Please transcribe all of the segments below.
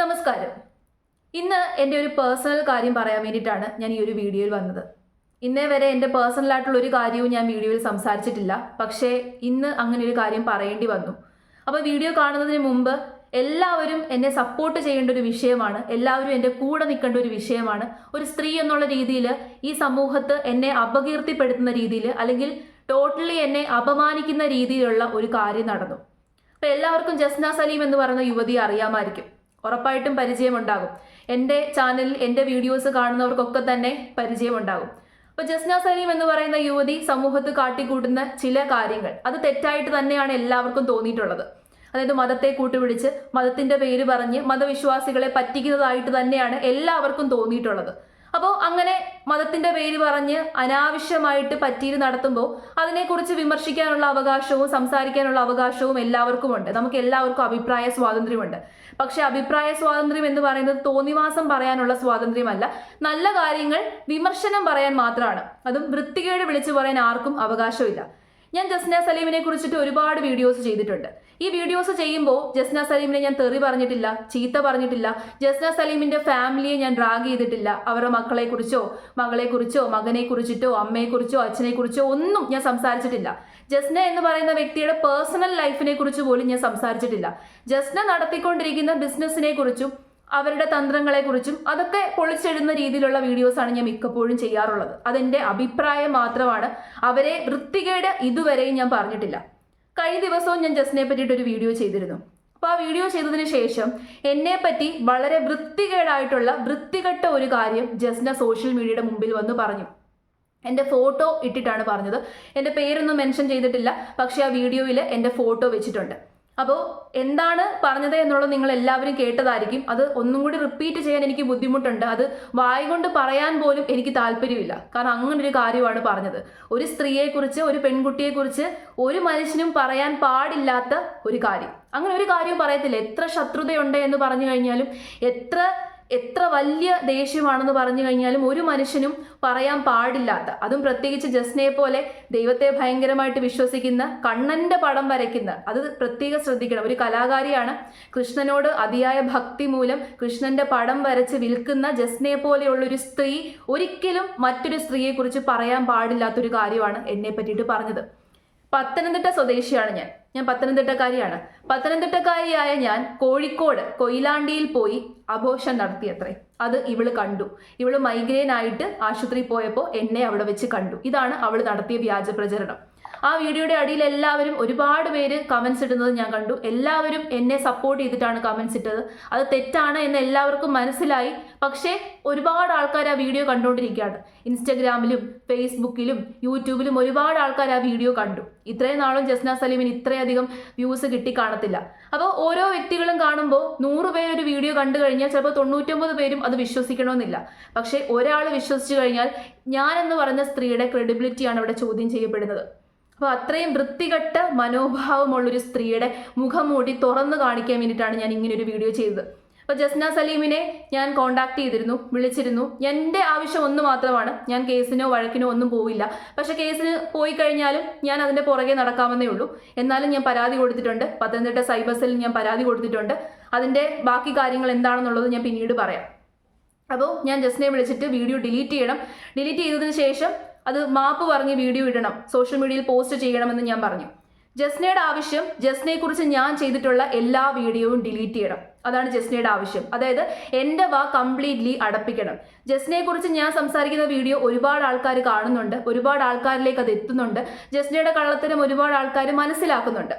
നമസ്കാരം. ഇന്ന് എന്റെ ഒരു പേഴ്സണൽ കാര്യം പറയാൻ വേണ്ടിയിട്ടാണ് ഞാൻ ഈ ഒരു വീഡിയോയിൽ വന്നത്. ഇന്നേ വരെ എന്റെ പേഴ്സണൽ ആയിട്ടുള്ള ഒരു കാര്യവും ഞാൻ വീഡിയോയിൽ സംസാരിച്ചിട്ടില്ല. പക്ഷേ ഇന്ന് അങ്ങനെ ഒരു കാര്യം പറയേണ്ടി വന്നു. അപ്പോൾ വീഡിയോ കാണുന്നതിന് മുമ്പ് എല്ലാവരും എന്നെ സപ്പോർട്ട് ചെയ്യേണ്ട ഒരു വിഷയമാണ് എല്ലാവരും എന്റെ കൂടെ നിൽക്കേണ്ട ഒരു വിഷയമാണ്. ഒരു സ്ത്രീ എന്നുള്ള രീതിയിൽ ഈ സമൂഹത്ത് എന്നെ അപകീർത്തിപ്പെടുത്തുന്ന രീതിയിൽ അല്ലെങ്കിൽ ടോട്ടലി എന്നെ അപമാനിക്കുന്ന രീതിയിലുള്ള ഒരു കാര്യം നടന്നു. അപ്പോൾ എല്ലാവർക്കും ജസ്ന സലീം എന്ന് പറയുന്ന യുവതി അറിയാമായിരിക്കും. ഉറപ്പായിട്ടും പരിചയമുണ്ടാകും. എന്റെ ചാനലിൽ എന്റെ വീഡിയോസ് കാണുന്നവർക്കൊക്കെ തന്നെ പരിചയമുണ്ടാകും. അപ്പൊ ജസ്ന സലീം എന്ന് പറയുന്ന യുവതി സമൂഹത്ത് കാട്ടിക്കൂട്ടുന്ന ചില കാര്യങ്ങൾ. അത് തെറ്റായിട്ട് തന്നെയാണ് എല്ലാവർക്കും തോന്നിയിട്ടുള്ളത്. അതായത് മതത്തെ കൂട്ടുപിടിച്ച് മതത്തിന്റെ പേര് പറഞ്ഞ് മതവിശ്വാസികളെ പറ്റിക്കുന്നതായിട്ട് തന്നെയാണ് എല്ലാവർക്കും തോന്നിയിട്ടുള്ളത്. അപ്പോൾ അങ്ങനെ മതത്തിന്റെ പേര് പറഞ്ഞ് അനാവശ്യമായിട്ട് പറ്റീര് നടത്തുമ്പോൾ അതിനെക്കുറിച്ച് വിമർശിക്കാനുള്ള അവകാശവും സംസാരിക്കാനുള്ള അവകാശവും എല്ലാവർക്കും ഉണ്ട് നമുക്ക് എല്ലാവർക്കും അഭിപ്രായ സ്വാതന്ത്ര്യമുണ്ട്. പക്ഷെ അഭിപ്രായ സ്വാതന്ത്ര്യം എന്ന് പറയുന്നത് തോന്നിവാസം പറയാനുള്ള സ്വാതന്ത്ര്യമല്ല. നല്ല കാര്യങ്ങൾ വിമർശനം പറയാൻ മാത്രമാണ്. അതും വൃത്തികേട് വിളിച്ചു പറയാൻ ആർക്കും അവകാശമില്ല. ഞാൻ ജസ്ന സലീമിനെ കുറിച്ചിട്ട് ഒരുപാട് വീഡിയോസ് ചെയ്തിട്ടുണ്ട്. ഈ വീഡിയോസ് ചെയ്യുമ്പോൾ ജസ്ന സലീമിനെ ഞാൻ തെറി പറഞ്ഞിട്ടില്ല ചീത്ത പറഞ്ഞിട്ടില്ല. ജസ്ന സലീമിന്റെ ഫാമിലിയെ ഞാൻ ഡ്രാഗ് ചെയ്തിട്ടില്ല. അവരുടെ മക്കളെ കുറിച്ചോ മകളെ കുറിച്ചോ മകനെ കുറിച്ചിട്ടോ അമ്മയെ കുറിച്ചോ അച്ഛനെ കുറിച്ചോ ഒന്നും ഞാൻ സംസാരിച്ചിട്ടില്ല. ജസ്ന എന്ന് പറയുന്ന വ്യക്തിയുടെ പേഴ്സണൽ ലൈഫിനെ കുറിച്ച് പോലും ഞാൻ സംസാരിച്ചിട്ടില്ല. ജസ്ന നടത്തിക്കൊണ്ടിരിക്കുന്ന ബിസിനസ്സിനെ കുറിച്ചും അവരുടെ തന്ത്രങ്ങളെക്കുറിച്ചും അതൊക്കെ പൊളിച്ചെഴുന്ന രീതിയിലുള്ള വീഡിയോസാണ് ഞാൻ മിക്കപ്പോഴും ചെയ്യാറുള്ളത്. അതെന്റെ അഭിപ്രായം മാത്രമാണ്. അവരെ വൃത്തികേട് ഇതുവരെയും ഞാൻ പറഞ്ഞിട്ടില്ല. കഴിഞ്ഞ ദിവസവും ഞാൻ ജസ്റ്റിനെ പറ്റിയിട്ട് ഒരു വീഡിയോ ചെയ്തിരുന്നു. അപ്പോൾ ആ വീഡിയോ ചെയ്തതിന് ശേഷം എന്നെ പറ്റി വളരെ വൃത്തികേടായിട്ടുള്ള വൃത്തികെട്ട ഒരു കാര്യം ജസ്ന സോഷ്യൽ മീഡിയയുടെ മുമ്പിൽ വന്ന് പറഞ്ഞു. എന്റെ ഫോട്ടോ ഇട്ടിട്ടാണ് പറഞ്ഞത്. എന്റെ പേരൊന്നും മെൻഷൻ ചെയ്തിട്ടില്ല. പക്ഷേ ആ വീഡിയോയിൽ എന്റെ ഫോട്ടോ വെച്ചിട്ടുണ്ട്. അപ്പോൾ എന്താണ് പറഞ്ഞത് എന്നുള്ളത് നിങ്ങൾ എല്ലാവരും കേട്ടതായിരിക്കും. അത് ഒന്നും കൂടി റിപ്പീറ്റ് ചെയ്യാൻ എനിക്ക് ബുദ്ധിമുട്ടുണ്ട്. അത് വായ കൊണ്ട് പറയാൻ പോലും എനിക്ക് താല്പര്യമില്ല. കാരണം അങ്ങനെ ഒരു കാര്യമാണ് പറഞ്ഞത്. ഒരു സ്ത്രീയെക്കുറിച്ച് ഒരു പെൺകുട്ടിയെക്കുറിച്ച് ഒരു മനുഷ്യനും പറയാൻ പാടില്ലാത്ത ഒരു കാര്യം. അങ്ങനെ ഒരു കാര്യവും പറയത്തില്ല. എത്ര ശത്രുതയുണ്ട് എന്ന് പറഞ്ഞു കഴിഞ്ഞാലും എത്ര എത്ര വലിയ ദേഷ്യമാണെന്ന് പറഞ്ഞു കഴിഞ്ഞാലും ഒരു മനുഷ്യനും പറയാൻ പാടില്ലാത്ത അതും പ്രത്യേകിച്ച് ജസ്നയെ പോലെ ദൈവത്തെ ഭയങ്കരമായിട്ട് വിശ്വസിക്കുന്ന കണ്ണന്റെ പടം വരയ്ക്കുന്ന അത് പ്രത്യേകം ശ്രദ്ധിക്കണം. ഒരു കലാകാരിയാണ് കൃഷ്ണനോട് അതിയായ ഭക്തി മൂലം കൃഷ്ണന്റെ പടം വരച്ച് വിൽക്കുന്ന ജസ്നയെ പോലെയുള്ള ഒരു സ്ത്രീ ഒരിക്കലും മറ്റൊരു സ്ത്രീയെക്കുറിച്ച് പറയാൻ പാടില്ലാത്തൊരു കാര്യമാണ് എന്നെ പറ്റിയിട്ട് പറഞ്ഞത്. പത്തനംതിട്ട സ്വദേശിയാണ് ഞാൻ. ഞാൻ പത്തനംതിട്ടക്കാരിയാണ്. പത്തനംതിട്ടക്കാരിയായ ഞാൻ കോഴിക്കോട് കൊയിലാണ്ടിയിൽ പോയി അഘോഷം നടത്തിയത്രേ. അത് ഇവൾ കണ്ടു. ഇവൾ മൈഗ്രെയിൻ ആയിട്ട് ആശുപത്രിയിൽ പോയപ്പോൾ എന്നെ അവിടെ വെച്ച് കണ്ടു. ഇതാണ് അവൾ നടത്തിയ വ്യാജ പ്രചരണം. ആ വീഡിയോയുടെ അടിയിൽ എല്ലാവരും ഒരുപാട് പേര് കമൻസ് ഇടുന്നത് ഞാൻ കണ്ടു. എല്ലാവരും എന്നെ സപ്പോർട്ട് ചെയ്തിട്ടാണ് കമൻസ് ഇട്ടത്. അത് തെറ്റാണ് എന്ന് എല്ലാവർക്കും മനസ്സിലായി. പക്ഷേ ഒരുപാട് ആൾക്കാർ ആ വീഡിയോ കണ്ടുകൊണ്ടിരിക്കുകയാണ്. ഇൻസ്റ്റഗ്രാമിലും ഫേസ്ബുക്കിലും യൂട്യൂബിലും ഒരുപാട് ആൾക്കാർ ആ വീഡിയോ കണ്ടു. ഇത്രയും നാളും ജസ്ന സലീമിന് ഇത്രയധികം വ്യൂസ് കിട്ടി കാണത്തില്ല അപ്പോൾ ഓരോ വ്യക്തികളും കാണുമ്പോൾ നൂറ് പേര് ഒരു വീഡിയോ കണ്ടു കഴിഞ്ഞാൽ ചിലപ്പോൾ തൊണ്ണൂറ്റൊമ്പത് പേരും അത് വിശ്വസിക്കണമെന്നില്ല. പക്ഷേ ഒരാൾ വിശ്വസിച്ചു കഴിഞ്ഞാൽ ഞാൻ എന്ന് പറഞ്ഞ സ്ത്രീയുടെ ക്രെഡിബിലിറ്റിയാണ് ഇവിടെ ചോദ്യം ചെയ്യപ്പെടുന്നത്. അപ്പോൾ അത്രയും വൃത്തികെട്ട മനോഭാവമുള്ളൊരു സ്ത്രീയുടെ മുഖം മൂടി തുറന്നു കാണിക്കാൻ വേണ്ടിയിട്ടാണ് ഞാൻ ഇങ്ങനെ ഒരു വീഡിയോ ചെയ്തത്. അപ്പോൾ ജസ്ന സലീമിനെ ഞാൻ കോണ്ടാക്ട് ചെയ്തിരുന്നു വിളിച്ചിരുന്നു. എന്റെ ആവശ്യം ഒന്ന് മാത്രമാണ്. ഞാൻ കേസിനോ വഴക്കിനോ ഒന്നും പോവില്ല. പക്ഷെ കേസിന് പോയി കഴിഞ്ഞാലും ഞാൻ അതിന്റെ പുറകെ നടക്കാമെന്നേ ഉള്ളൂ. എന്നാലും ഞാൻ പരാതി കൊടുത്തിട്ടുണ്ട്. പത്തനംതിട്ട സൈബർ സെല്ലിൽ ഞാൻ പരാതി കൊടുത്തിട്ടുണ്ട്. അതിന്റെ ബാക്കി കാര്യങ്ങൾ എന്താണെന്നുള്ളത് ഞാൻ പിന്നീട് പറയാം. അപ്പോൾ ഞാൻ ജസ്നെ വിളിച്ചിട്ട് വീഡിയോ ഡിലീറ്റ് ചെയ്യണം. ഡിലീറ്റ് ചെയ്തതിന് ശേഷം അത് മാപ്പ് പറഞ്ഞ് വീഡിയോ ഇടണം. സോഷ്യൽ മീഡിയയിൽ പോസ്റ്റ് ചെയ്യണമെന്ന് ഞാൻ പറഞ്ഞു. ജസ്നയുടെ ആവശ്യം ജസ്നയെ കുറിച്ച് ഞാൻ ചെയ്തിട്ടുള്ള എല്ലാ വീഡിയോയും ഡിലീറ്റ് ചെയ്യണം. അതാണ് ജസ്നയുടെ ആവശ്യം. അതായത് എന്റെ വാ കംപ്ലീറ്റ്ലി അടപ്പിക്കണം. ജസ്നയെ കുറിച്ച് ഞാൻ സംസാരിക്കുന്ന വീഡിയോ ഒരുപാട് ആൾക്കാർ കാണുന്നുണ്ട് ഒരുപാട് ആൾക്കാരിലേക്ക് അത് എത്തുന്നുണ്ട്. ജസ്നയുടെ കള്ളത്തരം ഒരുപാട് ആൾക്കാർ മനസ്സിലാക്കുന്നുണ്ട്.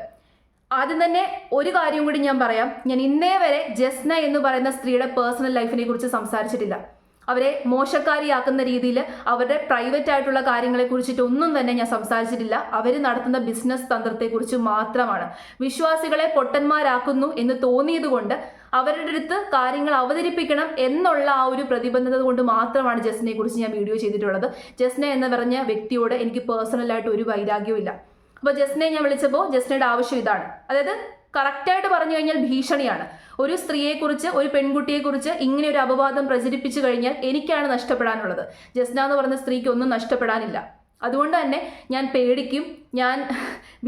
ആദ്യം തന്നെ ഒരു കാര്യം കൂടി ഞാൻ പറയാം. ഞാൻ ഇന്നേ വരെ ജസ്ന എന്ന് പറയുന്ന സ്ത്രീയുടെ പേഴ്സണൽ ലൈഫിനെ കുറിച്ച് സംസാരിച്ചിട്ടില്ല. അവരെ മോശക്കാരിയാക്കുന്ന രീതിയിൽ അവരുടെ പ്രൈവറ്റ് ആയിട്ടുള്ള കാര്യങ്ങളെ കുറിച്ചിട്ട് ഒന്നും തന്നെ ഞാൻ സംസാരിച്ചിട്ടില്ല. അവർ നടത്തുന്ന ബിസിനസ് തന്ത്രത്തെക്കുറിച്ച് മാത്രമാണ്. വിശ്വാസികളെ പൊട്ടന്മാരാക്കുന്നു എന്ന് തോന്നിയതുകൊണ്ട് അവരുടെ അടുത്ത് കാര്യങ്ങൾ അവതരിപ്പിക്കണം എന്നുള്ള ആ ഒരു പ്രതിബദ്ധത കൊണ്ട് മാത്രമാണ് ജസ്നയെ കുറിച്ച് ഞാൻ വീഡിയോ ചെയ്തിട്ടുള്ളത്. ജസ്ന എന്ന് പറഞ്ഞ വ്യക്തിയോട് എനിക്ക് പേഴ്സണലായിട്ട് ഒരു വൈരാഗ്യവും ഇല്ല. അപ്പോൾ ജസ്നയെ ഞാൻ വിളിച്ചപ്പോൾ ജസ്നയുടെ ആവശ്യം ഇതാണ്. അതായത് കറക്റ്റായിട്ട് പറഞ്ഞു കഴിഞ്ഞാൽ ഭീഷണിയാണ്. ഒരു സ്ത്രീയെക്കുറിച്ച് ഒരു പെൺകുട്ടിയെക്കുറിച്ച് ഇങ്ങനെ ഒരു അപവാദം പ്രചരിപ്പിച്ചു കഴിഞ്ഞാൽ എനിക്കാണ് നഷ്ടപ്പെടാനുള്ളത്. ജസ്ന എന്ന് പറഞ്ഞ സ്ത്രീക്ക് ഒന്നും നഷ്ടപ്പെടാനില്ല. അതുകൊണ്ട് തന്നെ ഞാൻ പേടിക്കും ഞാൻ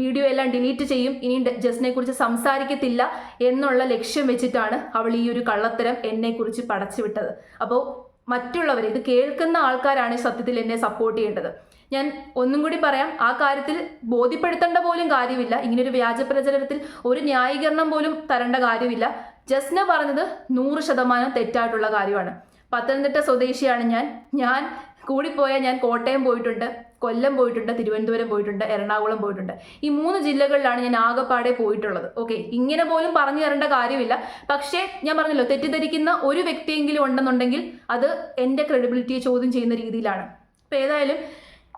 വീഡിയോ എല്ലാം ഡിലീറ്റ് ചെയ്യും ഇനി ജസ്റ്റിനെ കുറിച്ച് സംസാരിക്കത്തില്ല എന്നുള്ള ലക്ഷ്യം വെച്ചിട്ടാണ് അവൾ ഈ ഒരു കള്ളത്തരം എന്നെക്കുറിച്ച് പടച്ചുവിട്ടത്. അപ്പോൾ മറ്റുള്ളവർ ഇത് കേൾക്കുന്ന ആൾക്കാരാണ് സത്യത്തിൽ എന്നെ സപ്പോർട്ട് ചെയ്യേണ്ടത്. ഞാൻ ഒന്നും കൂടി പറയാം ആ കാര്യത്തിൽ ബോധ്യപ്പെടുത്തേണ്ട പോലും കാര്യമില്ല. ഇങ്ങനൊരു വ്യാജ പ്രചരണത്തിൽ ഒരു ന്യായീകരണം പോലും തരേണ്ട കാര്യമില്ല. ജസ്ന പറഞ്ഞത് നൂറ് ശതമാനം തെറ്റായിട്ടുള്ള കാര്യമാണ്. പത്തനംതിട്ട സ്വദേശിയാണ് ഞാൻ. ഞാൻ കൂടിപ്പോയാൽ ഞാൻ കോട്ടയം പോയിട്ടുണ്ട് കൊല്ലം പോയിട്ടുണ്ട് തിരുവനന്തപുരം പോയിട്ടുണ്ട് എറണാകുളം പോയിട്ടുണ്ട്. ഈ മൂന്ന് ജില്ലകളിലാണ് ഞാൻ ആകെപ്പാടെ പോയിട്ടുള്ളത്. ഓക്കെ ഇങ്ങനെ പോലും പറഞ്ഞു തരേണ്ട കാര്യമില്ല. പക്ഷേ ഞാൻ പറഞ്ഞല്ലോ തെറ്റിദ്ധരിക്കുന്ന ഒരു വ്യക്തിയെങ്കിലും ഉണ്ടെന്നുണ്ടെങ്കിൽ അത് എന്റെ ക്രെഡിബിലിറ്റിയെ ചോദ്യം ചെയ്യുന്ന രീതിയിലാണ്. അപ്പോൾ ഏതായാലും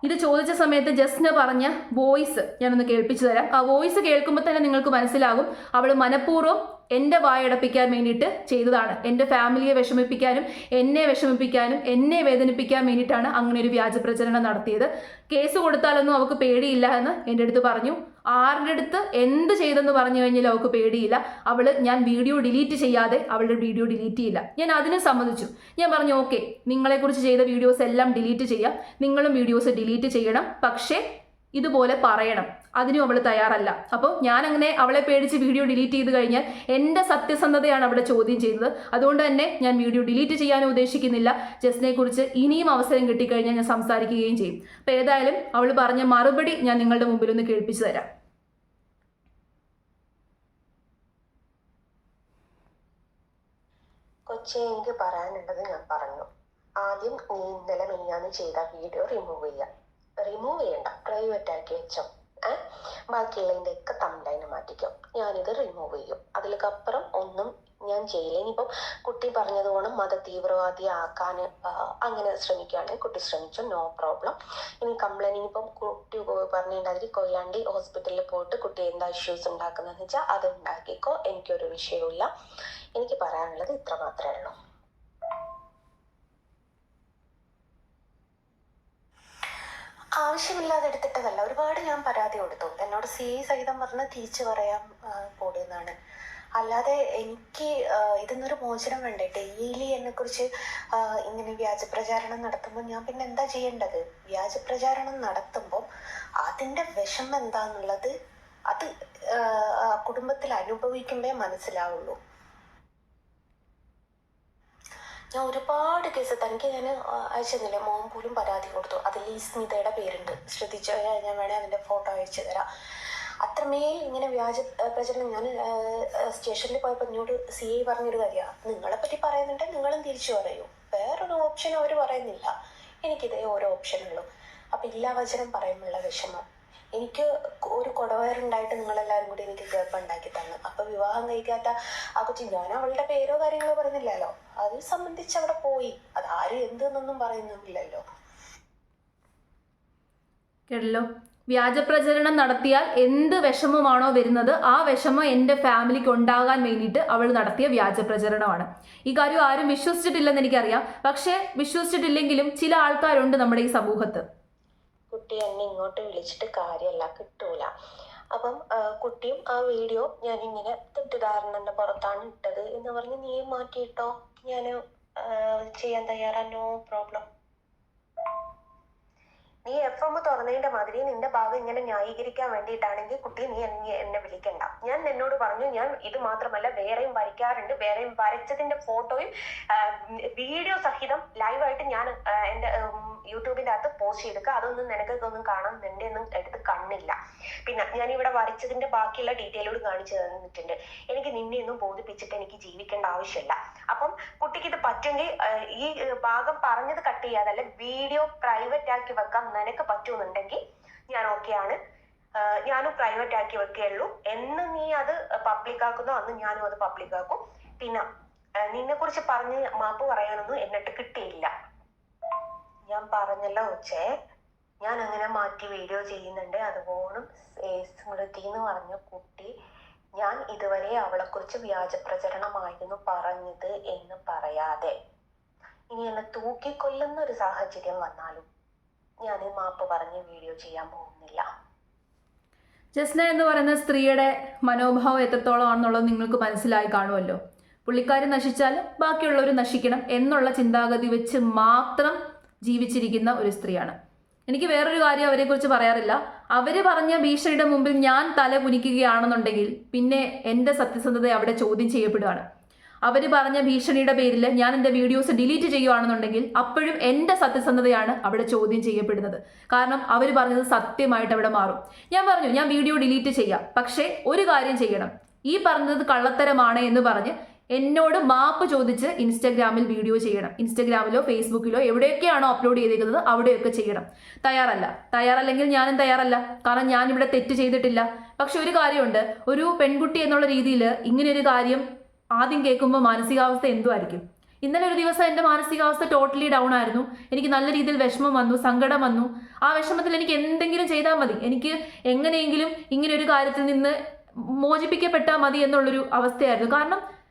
ഇത് ചോദിച്ച സമയത്ത് ജസ്ന പറഞ്ഞ വോയിസ് ഞാനൊന്ന് കേൾപ്പിച്ചു തരാം. ആ വോയിസ് കേൾക്കുമ്പോൾ തന്നെ നിങ്ങൾക്ക് മനസ്സിലാകും. അവൾ മനഃപൂർവം എന്റെ വായടപ്പിക്കാൻ വേണ്ടിയിട്ട് ചെയ്തതാണ്. എന്റെ ഫാമിലിയെ വിഷമിപ്പിക്കാനും എന്നെ വിഷമിപ്പിക്കാനും എന്നെ വേദനിപ്പിക്കാൻ വേണ്ടിയിട്ടാണ് അങ്ങനെ ഒരു വ്യാജ പ്രചരണം നടത്തിയത്. കേസ് കൊടുത്താലൊന്നും അവൾക്ക് പേടിയില്ല എന്ന് എന്റെ അടുത്ത് പറഞ്ഞു. ആരുടെ അടുത്ത് എന്ത് ചെയ്തെന്ന് പറഞ്ഞു കഴിഞ്ഞാൽ അവൾക്ക് പേടിയില്ല. അവൾ ഞാൻ വീഡിയോ ഡിലീറ്റ് ചെയ്യാതെ അവളുടെ വീഡിയോ ഡിലീറ്റ് ചെയ്യില്ല. ഞാൻ അതിനെ സമ്മതിച്ചു. ഞാൻ പറഞ്ഞു ഓക്കെ നിങ്ങളെക്കുറിച്ച് ചെയ്ത വീഡിയോസ് എല്ലാം ഡിലീറ്റ് ചെയ്യാം. നിങ്ങളും വീഡിയോസ് ഡിലീറ്റ് ചെയ്യണം. പക്ഷേ ഇതുപോലെ പറയണം. അതിനും അവൾ തയ്യാറല്ല. അപ്പോൾ ഞാൻ അങ്ങനെ അവളെ പേടിച്ച് വീഡിയോ ഡിലീറ്റ് ചെയ്ത് കഴിഞ്ഞാൽ എന്റെ സത്യസന്ധതയാണ് അവിടെ ചോദ്യം ചെയ്യുന്നത്. അതുകൊണ്ട് തന്നെ ഞാൻ വീഡിയോ ഡിലീറ്റ് ചെയ്യാനും ഉദ്ദേശിക്കുന്നില്ല. ജസ്റ്റിനെ കുറിച്ച് ഇനിയും അവസരം കിട്ടിക്കഴിഞ്ഞാൽ ഞാൻ സംസാരിക്കുകയും ചെയ്യും. അപ്പോൾ ഏതായാലും അവൾ പറഞ്ഞ മറുപടി ഞാൻ നിങ്ങളുടെ മുമ്പിൽ ഒന്ന് കേൾപ്പിച്ചു തരാം. കൊച്ചി എനിക്ക് പറയാനുള്ളത് ഞാൻ പറഞ്ഞു. ആദ്യം നീ ഇന്നലെ മിനിഞ്ഞാന്ന് ചെയ്ത വീഡിയോ റിമൂവ് ചെയ്യാം. റിമൂവ് ചെയ്യണ്ട. പ്രൈവറ്റ് ആക്കി വെച്ചോ. ബാക്കിയുള്ളതിന്റെ ഒക്കെ തമ്മിലതിനെ മാറ്റിക്കോ. ഞാനിത് റിമൂവ് ചെയ്യും. അതിലേക്കപ്പുറം ഒന്നും ഞാൻ ചെയ്യില്ല. ഇനിയിപ്പം കുട്ടി പറഞ്ഞതുകൊണ്ട് മത തീവ്രവാദി ആക്കാൻ അങ്ങനെ ശ്രമിക്കുകയാണെങ്കിൽ കുട്ടി ശ്രമിച്ചു. നോ പ്രോബ്ലം ഇനി കംപ്ലൈന്റ് ഇനിയിപ്പം കുട്ടി പറഞ്ഞിട്ടുണ്ടാതിരി കൊയിലാണ്ടി ഹോസ്പിറ്റലിൽ പോയിട്ട് കുട്ടി എന്താ ഇഷ്യൂസ് ഉണ്ടാക്കുന്നതെന്ന് വെച്ചാൽ അത് ഉണ്ടാക്കിക്കോ. എനിക്കൊരു വിഷയവുമില്ല. എനിക്ക് പറയാനുള്ളത് ഇത്ര മാത്രമേ ഉള്ളൂ. ആവശ്യമില്ലാതെ എടുത്തിട്ടതല്ല. ഒരുപാട് ഞാൻ പരാതി കൊടുത്തു. എന്നോട് സി സഹിതം പറഞ്ഞ് തിരിച്ചു പറയാൻ പോടുന്നതാണ് അല്ലാതെ എനിക്ക് ഇതിന്നൊരു മോചനം വേണ്ടേ? ഡെയിലി എന്നെക്കുറിച്ച് ഇങ്ങനെ വ്യാജ പ്രചാരണം നടത്തുമ്പോൾ ഞാൻ പിന്നെ എന്താ ചെയ്യേണ്ടത്? വ്യാജ പ്രചാരണം നടത്തുമ്പോൾ അതിന്റെ വിഷമം എന്താന്നുള്ളത് അത് കുടുംബത്തിൽ അനുഭവിക്കുമ്പേ മനസ്സിലാവുള്ളൂ. ഞാൻ ഒരുപാട് കേസ് തനിക്ക് ഞാൻ അയച്ചെന്നില്ലേ മോൻ പോലും പരാതി കൊടുത്തു. അതിൽ ഈ സ്മിതയുടെ പേരുണ്ട്. ശ്രദ്ധിച്ചു ഞാൻ വേണേൽ അതിന്റെ ഫോട്ടോ അയച്ചു തരാം. അത്രമേൽ ഇങ്ങനെ വ്യാജ പ്രചരണം ഞാൻ സ്റ്റേഷനിൽ പോയപ്പോൾ എന്നോട് സി ഐ പറഞ്ഞൊരു കാര്യമാണ് നിങ്ങളെ പറ്റി പറയുന്നുണ്ടെങ്കിൽ നിങ്ങളും തിരിച്ചു പറയൂ. വേറൊരു ഓപ്ഷൻ അവർ പറയുന്നില്ല. എനിക്കിതേ ഓരോ ഓപ്ഷനുള്ളൂ അപ്പം ഇല്ലാ വചനം പറയുമ്പോഴുള്ള വിഷമം. എനിക്ക് ഒരു കുടവയറുണ്ടായിട്ട് നിങ്ങളെല്ലാവരും കൂടി എനിക്ക് ഗർഭം ഉണ്ടാക്കി തന്നു. അപ്പൊ വിവാഹം കഴിക്കാത്ത ആ കൊച്ചി ഞാൻ അവളുടെ പേരോ കാര്യങ്ങളോ പറഞ്ഞില്ലല്ലോ അത് സംബന്ധിച്ച് അവിടെ പോയി. അത് ആരും എന്തെന്നൊന്നും പറയുന്നില്ലല്ലോ. കേട്ടല്ലോ? വ്യാജ പ്രചരണം നടത്തിയാൽ എന്ത് വിഷമമാണോ വരുന്നത് ആ വിഷമം എന്റെ ഫാമിലിക്ക് ഉണ്ടാകാൻ വേണ്ടിയിട്ട് അവൾ നടത്തിയ വ്യാജ പ്രചരണമാണ്. ഈ കാര്യം ആരും വിശ്വസിച്ചിട്ടില്ലെന്ന് എനിക്കറിയാം. പക്ഷേ വിശ്വസിച്ചിട്ടില്ലെങ്കിലും ചില ആൾക്കാരുണ്ട് നമ്മുടെ ഈ സമൂഹത്ത്. കുട്ടി എന്നെ ഇങ്ങോട്ട് വിളിച്ചിട്ട് കാര്യമല്ല കിട്ടൂല. അപ്പം കുട്ടിയും ആ വീഡിയോ ഞാൻ ഇങ്ങനെ തെറ്റിദ്ധാരണന്റെ പുറത്താണ് ഇട്ടത് എന്ന് പറഞ്ഞ് നീ മാറ്റിയിട്ടോ? ഞാൻ ചെയ്യാൻ തയ്യാറാ നോ പ്രോബ്ലം നീ എഫ് എം തുറന്നതിന്റെ മാതിരി നിന്റെ ഭാഗം ഇങ്ങനെ ന്യായീകരിക്കാൻ വേണ്ടിയിട്ടാണെങ്കിൽ കുട്ടി നീ എന്നെ വിളിക്കണ്ട. ഞാൻ എന്നോട് പറഞ്ഞു ഞാൻ ഇത് മാത്രമല്ല വേറെയും വരയ്ക്കാറുണ്ട്. വേറെയും വരച്ചതിന്റെ ഫോട്ടോയും വീഡിയോ സഹിതം ലൈവായിട്ട് ഞാൻ എന്റെ യൂട്യൂബിന്റെ അകത്ത് പോസ്റ്റ് ചെയ്തേക്കുക അതൊന്നും നിനക്ക് ഒന്നും കാണാൻ നിന്റെ ഒന്നും എടുത്ത് കണ്ണില്ല. പിന്നെ ഞാൻ ഇവിടെ വരച്ചതിന്റെ ബാക്കിയുള്ള ഡീറ്റെയിലോട് കാണിച്ചു തന്നിട്ടുണ്ട്. എനിക്ക് നിന്നെ ഒന്നും ബോധിപ്പിച്ചിട്ട് എനിക്ക് ജീവിക്കേണ്ട ആവശ്യമില്ല. അപ്പം കുട്ടിക്ക് ഇത് പറ്റുമെങ്കിൽ ഈ ഭാഗം പറഞ്ഞത് കട്ട് ചെയ്യാതെ ചെയ്യാതല്ല വീഡിയോ പ്രൈവറ്റ് ആക്കി വെക്കാൻ നിനക്ക് പറ്റുമെന്നുണ്ടെങ്കിൽ ഞാൻ ഓക്കെയാണ് ഞാനും പ്രൈവറ്റ് ആക്കി വെക്കുകയുള്ളൂ. എന്ന് നീ അത് പബ്ലിക് ആക്കുന്നോ അന്ന് ഞാനും അത് പബ്ലിക് ആക്കും. പിന്നെ നിന്നെ കുറിച്ച് പറഞ്ഞ് മാപ്പ് പറയാനൊന്നും എന്നിട്ട് കിട്ടിയില്ല. ഞാൻ പറഞ്ഞല്ലോ ഉച്ചേ. ഞാൻ അങ്ങനെ മാറ്റി വീഡിയോ ചെയ്യുന്നുണ്ട്. അതുപോലും സ്മൃതി എന്ന് പറഞ്ഞ കുട്ടി ഞാൻ ഇതുവരെ അവളെക്കുറിച്ച് വ്യാജ പ്രചരണമായിരുന്നു പറഞ്ഞത് എന്ന് പറയാതെ. ഇനി എന്നെ തൂക്കിക്കൊല്ലുന്ന ഒരു സാഹചര്യം വന്നാലും ഞാൻ മാപ്പ് പറഞ്ഞ് വീഡിയോ ചെയ്യാൻ പോകുന്നില്ല. ജസ്ന എന്ന് പറയുന്ന സ്ത്രീയുടെ മനോഭാവം എത്രത്തോളം ആണെന്നുള്ളത് നിങ്ങൾക്ക് മനസ്സിലായി കാണുമല്ലോ. പുള്ളിക്കാരി നശിച്ചാൽ ബാക്കിയുള്ളവർ നശിക്കണം എന്നുള്ള ചിന്താഗതി വെച്ച് മാത്രം ജീവിച്ചിരിക്കുന്ന ഒരു സ്ത്രീയാണ്. എനിക്ക് വേറൊരു കാര്യം അവരെക്കുറിച്ച് പറയാറില്ല. അവർ പറഞ്ഞ ഭീഷണിയുടെ മുമ്പിൽ ഞാൻ തല കുനിക്കുകയാണെന്നുണ്ടെങ്കിൽ പിന്നെ എന്റെ സത്യസന്ധത അവിടെ ചോദ്യം ചെയ്യപ്പെടുകയാണ് അവർ പറഞ്ഞ ഭീഷണിയുടെ പേരിൽ ഞാൻ എന്റെ വീഡിയോസ് ഡിലീറ്റ് ചെയ്യുകയാണെന്നുണ്ടെങ്കിൽ അപ്പോഴും എന്റെ സത്യസന്ധതയാണ് അവിടെ ചോദ്യം ചെയ്യപ്പെടുന്നത്. കാരണം അവർ പറഞ്ഞത് സത്യമായിട്ട് അവിടെ മാറും. ഞാൻ പറഞ്ഞു ഞാൻ വീഡിയോ ഡിലീറ്റ് ചെയ്യാം. പക്ഷേ ഒരു കാര്യം ചെയ്യണം. ഈ പറഞ്ഞത് കള്ളത്തരമാണ് എന്ന് പറഞ്ഞ് എന്നോട് മാപ്പ് ചോദിച്ച് ഇൻസ്റ്റഗ്രാമിൽ വീഡിയോ ചെയ്യണം. ഇൻസ്റ്റഗ്രാമിലോ ഫേസ്ബുക്കിലോ എവിടെയൊക്കെയാണോ അപ്ലോഡ് ചെയ്തിരിക്കുന്നത് അവിടെയൊക്കെ ചെയ്യണം. തയ്യാറല്ല. തയ്യാറല്ലെങ്കിൽ ഞാനും തയ്യാറല്ല. കാരണം ഞാൻ ഇവിടെ തെറ്റ് ചെയ്തിട്ടില്ല. പക്ഷെ ഒരു കാര്യമുണ്ട്. ഒരു പെൺകുട്ടി എന്നുള്ള രീതിയിൽ ഇങ്ങനെ ഒരു കാര്യം ആദ്യം കേൾക്കുമ്പോൾ മാനസികാവസ്ഥ എന്തുമായിരിക്കും ഇന്നലെ ഒരു ദിവസം എന്റെ മാനസികാവസ്ഥ ടോട്ടലി ഡൗൺ ആയിരുന്നു. എനിക്ക് നല്ല രീതിയിൽ വിഷമം വന്നു സങ്കടം വന്നു. ആ വിഷമത്തിൽ എനിക്ക് എന്തെങ്കിലും ചെയ്താൽ മതി. എനിക്ക് എങ്ങനെയെങ്കിലും ഇങ്ങനെ ഒരു കാര്യത്തിൽ നിന്ന് മോചിപ്പിക്കപ്പെട്ടാൽ മതി എന്നുള്ളൊരു അവസ്ഥയായിരുന്നു. കാരണം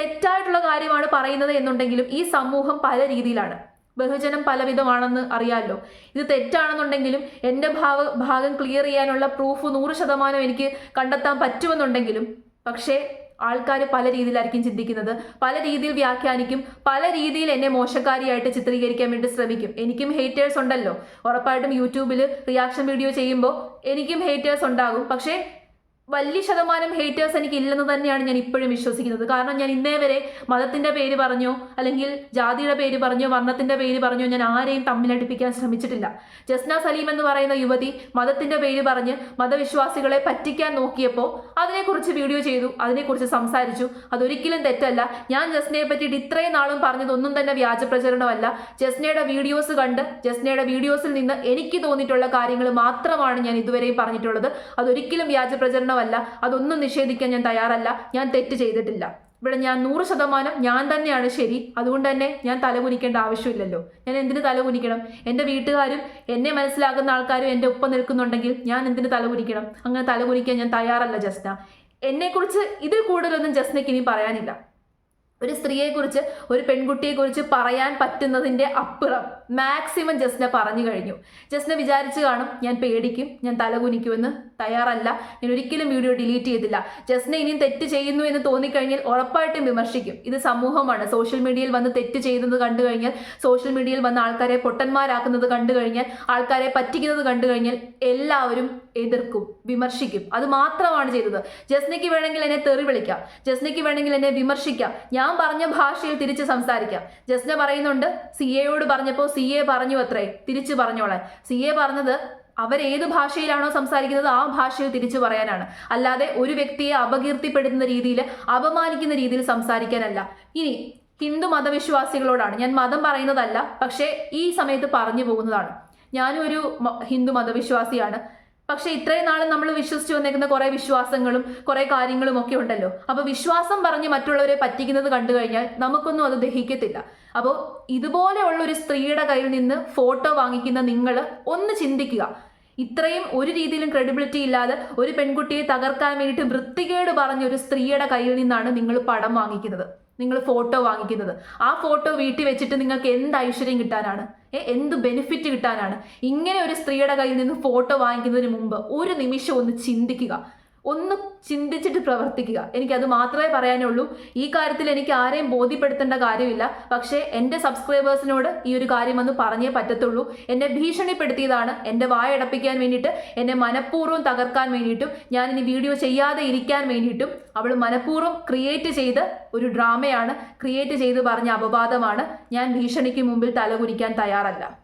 തെറ്റായിട്ടുള്ള കാര്യമാണ് പറയുന്നത് എന്നുണ്ടെങ്കിലും ഈ സമൂഹം പല രീതിയിലാണ്. ബഹുജനം പലവിധമാണെന്ന് അറിയാമല്ലോ ഇത് തെറ്റാണെന്നുണ്ടെങ്കിലും എന്റെ ഭാവ ഭാഗം ക്ലിയർ ചെയ്യാനുള്ള പ്രൂഫ് നൂറ് ശതമാനം എനിക്ക് കണ്ടെത്താൻ പറ്റുമെന്നുണ്ടെങ്കിലും പക്ഷേ ആൾക്കാർ പല രീതിയിലായിരിക്കും ചിന്തിക്കുന്നത്. പല രീതിയിൽ വ്യാഖ്യാനിക്കും. പല രീതിയിൽ എന്നെ മോശക്കാരിയായിട്ട് ചിത്രീകരിക്കാൻ വേണ്ടി ശ്രമിക്കും. എനിക്കും ഹേറ്റേഴ്സ് ഉണ്ടല്ലോ. ഉറപ്പായിട്ടും യൂട്യൂബിൽ റിയാക്ഷൻ വീഡിയോ ചെയ്യുമ്പോൾ എനിക്കും ഹേറ്റേഴ്സ് ഉണ്ടാകും. പക്ഷേ വലിയ ശതമാനം ഹേറ്റേഴ്സ് എനിക്ക് ഇല്ലെന്ന് തന്നെയാണ് ഞാൻ ഇപ്പോഴും വിശ്വസിക്കുന്നത്. കാരണം ഞാൻ ഇന്നേ വരെ മതത്തിന്റെ പേര് പറഞ്ഞോ അല്ലെങ്കിൽ ജാതിയുടെ പേര് പറഞ്ഞോ വർണത്തിന്റെ പേര് പറഞ്ഞോ ഞാൻ ആരെയും തമ്മിലടിപ്പിക്കാൻ ശ്രമിച്ചിട്ടില്ല. ജസ്ന സലീം എന്ന് പറയുന്ന യുവതി മതത്തിന്റെ പേര് പറഞ്ഞ് മതവിശ്വാസികളെ പറ്റിക്കാൻ നോക്കിയപ്പോൾ അതിനെക്കുറിച്ച് വീഡിയോ ചെയ്തു അതിനെക്കുറിച്ച് സംസാരിച്ചു. അതൊരിക്കലും തെറ്റല്ല. ഞാൻ ജസ്നയെ പറ്റിയിട്ട് ഇത്രയും നാളും പറഞ്ഞതൊന്നും തന്നെ വ്യാജ പ്രചരണമല്ല. ജസ്നയുടെ വീഡിയോസ് കണ്ട് ജസ്നയുടെ വീഡിയോസിൽ നിന്ന് എനിക്ക് തോന്നിയിട്ടുള്ള കാര്യങ്ങൾ മാത്രമാണ് ഞാൻ ഇതുവരെയും പറഞ്ഞിട്ടുള്ളത്. അതൊരിക്കലും വ്യാജ പ്രചരണമല്ല അതൊന്നും നിഷേധിക്കാൻ ഞാൻ തയ്യാറല്ല. ഞാൻ തെറ്റ് ചെയ്തിട്ടില്ല. ഇവിടെ ഞാൻ നൂറ് ശതമാനം ഞാൻ തന്നെയാണ് ശരി. അതുകൊണ്ട് തന്നെ ഞാൻ തലകുനിക്കേണ്ട ആവശ്യമില്ലല്ലോ. ഞാൻ എന്തിന് തലകുനിക്കണം എന്റെ വീട്ടുകാരും എന്നെ മനസ്സിലാക്കുന്ന ആൾക്കാരും എന്റെ ഒപ്പം നിൽക്കുന്നുണ്ടെങ്കിൽ ഞാൻ എന്തിന് തലകുനിക്കണം അങ്ങനെ തലകുനിക്കാൻ ഞാൻ തയ്യാറല്ല ജസ്ന. എന്നെക്കുറിച്ച് ഇതിൽ കൂടുതലൊന്നും ജസ്നയ്ക്ക് ഇനി പറയാനില്ല. ഒരു സ്ത്രീയെക്കുറിച്ച് ഒരു പെൺകുട്ടിയെക്കുറിച്ച് പറയാൻ പറ്റുന്നതിന്റെ അപ്പുറം മാക്സിമം ജസ്ന പറഞ്ഞു കഴിഞ്ഞു. ജസ്ന വിചാരിച്ചു കാണും ഞാൻ പേടിക്കും ഞാൻ തലകുനിക്കുമെന്ന്. തയ്യാറല്ല. ഞാൻ ഒരിക്കലും വീഡിയോ ഡിലീറ്റ് ചെയ്തില്ല. ജസ്ന ഇനിയും തെറ്റ് ചെയ്യുന്നു എന്ന് തോന്നിക്കഴിഞ്ഞാൽ ഉറപ്പായിട്ടും വിമർശിക്കും. ഇത് സമൂഹമാണ്. സോഷ്യൽ മീഡിയയിൽ വന്ന് തെറ്റ് ചെയ്യുന്നത് കണ്ടു കഴിഞ്ഞാൽ സോഷ്യൽ മീഡിയയിൽ വന്ന് ആൾക്കാരെ പൊട്ടന്മാരാക്കുന്നത് കണ്ടു കഴിഞ്ഞാൽ ആൾക്കാരെ പറ്റിക്കുന്നത് കണ്ടു കഴിഞ്ഞാൽ എല്ലാവരും എതിർക്കും വിമർശിക്കും. അത് മാത്രമാണ് ചെയ്തത്. ജസ്നയ്ക്ക് വേണമെങ്കിൽ എന്നെ തെറി വിളിക്കാം. ജസ്നയ്ക്ക് വേണമെങ്കിൽ എന്നെ വിമർശിക്കാം. ഞാൻ പറഞ്ഞ ഭാഷയിൽ തിരിച്ച് സംസാരിക്കാം. ജസ്ന പറയുന്നുണ്ട് സി എയോട് പറഞ്ഞപ്പോൾ സി എ പറഞ്ഞു അത്രേ തിരിച്ചു പറഞ്ഞോളാൻ. സി എ പറഞ്ഞത് അവരേത് ഭാഷയിലാണോ സംസാരിക്കുന്നത് ആ ഭാഷയിൽ തിരിച്ചു പറയാനാണ്. അല്ലാതെ ഒരു വ്യക്തിയെ അപകീർത്തിപ്പെടുത്തുന്ന രീതിയിൽ അപമാനിക്കുന്ന രീതിയിൽ സംസാരിക്കാനല്ല. ഇനി ഹിന്ദു മതവിശ്വാസികളോടാണ്. ഞാൻ മതം പറയുന്നതല്ല പക്ഷേ ഈ സമയത്ത് പറഞ്ഞു പോകുന്നതാണ്. ഞാനും ഒരു ഹിന്ദു മതവിശ്വാസിയാണ്. പക്ഷെ ഇത്രയും നാളും നമ്മൾ വിശ്വസിച്ച് വന്നേക്കുന്ന കുറെ വിശ്വാസങ്ങളും കുറെ കാര്യങ്ങളും ഒക്കെ ഉണ്ടല്ലോ. അപ്പൊ വിശ്വാസം പറഞ്ഞ് മറ്റുള്ളവരെ പറ്റിക്കുന്നത് കണ്ടു കഴിഞ്ഞാൽ നമുക്കൊന്നും അത് ദഹിക്കത്തില്ല. അപ്പോൾ ഇതുപോലെയുള്ള ഒരു സ്ത്രീയുടെ കയ്യിൽ നിന്ന് ഫോട്ടോ വാങ്ങിക്കുന്ന നിങ്ങൾ ഒന്ന് ചിന്തിക്കുക. ഇത്രയും ഒരു രീതിയിലും ക്രെഡിബിലിറ്റി ഇല്ലാതെ ഒരു പെൺകുട്ടിയെ തകർക്കാൻ വേണ്ടിയിട്ട് വൃത്തികേട് പറഞ്ഞ ഒരു സ്ത്രീയുടെ കയ്യിൽ നിന്നാണ് നിങ്ങൾ പടം വാങ്ങിക്കുന്നത്. നിങ്ങൾ ഫോട്ടോ വാങ്ങിക്കുന്നത്. ആ ഫോട്ടോ വീട്ടിൽ വെച്ചിട്ട് നിങ്ങൾക്ക് എന്ത് ഐശ്വര്യം കിട്ടാനാണ്? എന്ത് ബെനിഫിറ്റ് കിട്ടാനാണ്? ഇങ്ങനെ ഒരു സ്ത്രീയുടെ കയ്യിൽ നിന്ന് ഫോട്ടോ വാങ്ങിക്കുന്നതിന് മുമ്പ് ഒരു നിമിഷം ഒന്ന് ചിന്തിക്കുക. ഒന്ന് ചിന്തിച്ചിട്ട് പ്രവർത്തിക്കുക. എനിക്കത് മാത്രമേ പറയാനുള്ളൂ. ഈ കാര്യത്തിൽ എനിക്ക് ആരെയും ബോധ്യപ്പെടുത്തേണ്ട കാര്യമില്ല. പക്ഷേ എന്റെ സബ്സ്ക്രൈബേഴ്സിനോട് ഈ ഒരു കാര്യം ഒന്ന് പറഞ്ഞേ പറ്റത്തുള്ളൂ. എന്നെ ഭീഷണിപ്പെടുത്തിയതാണ് എന്റെ വായടപ്പിക്കാൻ വേണ്ടിയിട്ട് എന്നെ മനഃപൂർവം തകർക്കാൻ വേണ്ടിയിട്ടും ഞാൻ ഇനി വീഡിയോ ചെയ്യാതെ ഇരിക്കാൻ വേണ്ടിയിട്ടും അവൾ മനഃപൂർവം ക്രിയേറ്റ് ചെയ്ത് ഒരു ഡ്രാമയാണ് ക്രിയേറ്റ് ചെയ്ത് പറഞ്ഞ അപവാദമാണ്. ഞാൻ ഭീഷണിക്ക് മുമ്പിൽ തലകുനിക്കാൻ തയ്യാറല്ല.